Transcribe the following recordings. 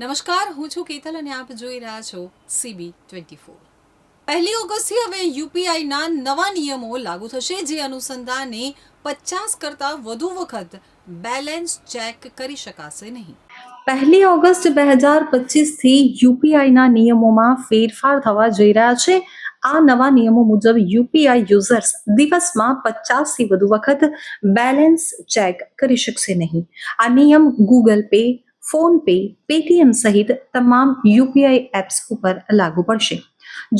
નમસ્કાર, હું છું કેતલ અને આપ જોઈ રહ્યા છો સીબી ટ્વેન્ટી ફોર પહેલી ઓગસ્ટથી હવે યુપીઆઈના નવા નિયમો લાગુ થશે, જે અનુસંધાને પચાસ કરતાં વધુ વખત બેલેન્સ ચેક કરી શકાશે નહીં. પહેલી ઓગસ્ટ બે હજાર પચીસથી યુપીઆઈના નિયમોમાં ફેરફાર થવા જઈ રહ્યા છે. આ નવા નિયમો મુજબ યુપીઆઈ યુઝર્સ દિવસમાં પચાસથી વધુ વખત બેલેન્સ ચેક કરી શકશે નહીં. આ નિયમ Google Pay PhonePe Paytm સહિત તમામ યુપીઆઈ એપ્સ ઉપર લાગુ પડશે.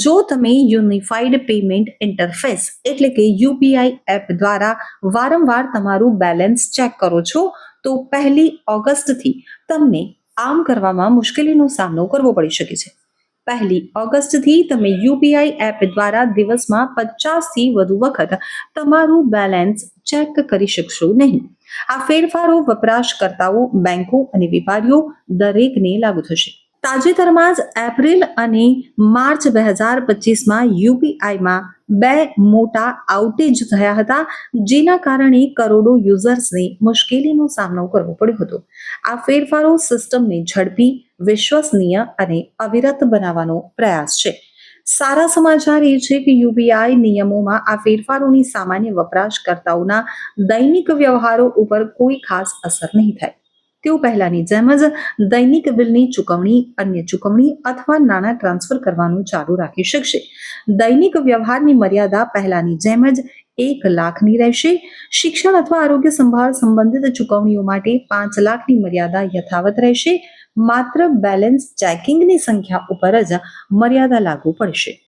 જો તમે યુનિફાઈડ પેમેન્ટ ઇન્ટરફેસ એટલે કે યુપીઆઈ એપ દ્વારા વારંવાર તમારું બેલેન્સ ચેક કરો છો, તો પહેલી ઓગસ્ટથી તમને આમ કરવામાં મુશ્કેલીનો સામનો કરવો પડી શકે છે. પહેલી ઓગસ્ટથી તમે યુપીઆઈ એપ દ્વારા દિવસમાં પચાસથી વધુ વખત તમારું બેલેન્સ ચેક કરી શકશો નહીં. આ ફેરફારો વપરાશકર્તાઓ, બેંકો અને વેપારીઓ દરેકને લાગુ થશે. તાજેતરમાં જ એપ્રિલ અને માર્ચ બે હજાર પચીસમાં યુપીઆઈમાં બે મોટા આઉટેજ થયા હતા, જેના કારણે કરોડો યુઝર્સને મુશ્કેલીનો સામનો કરવો પડ્યો હતો. આ ફેરફારો સિસ્ટમને ઝડપી, વિશ્વસનીય અને અવિરત બનાવવાનો પ્રયાસ છે. સારા સમાચાર એ છે કે યુપીઆઈ નિયમોમાં આ ફેરફારોની સામાન્ય વપરાશકર્તાઓના દૈનિક વ્યવહારો ઉપર કોઈ ખાસ અસર નહીં થાય. તેઓ પહેલાની જેમ જ દૈનિક બિલની ચૂકવણી, અન્ય ચૂકવણી અથવા નાણાં ટ્રાન્સફર કરવાનું ચાલુ રાખી શકશે. દૈનિક વ્યવહારની મર્યાદા પહેલાની જેમ જ એક લાખની રહેશે. શિક્ષણ અથવા આરોગ્ય સંભાળ સંબંધિત ચૂકવણીઓ માટે પાંચ લાખની મર્યાદા યથાવત રહેશે. માત્ર બેલેન્સ ચેકિંગની સંખ્યા ઉપર જ મર્યાદા લાગુ પડશે.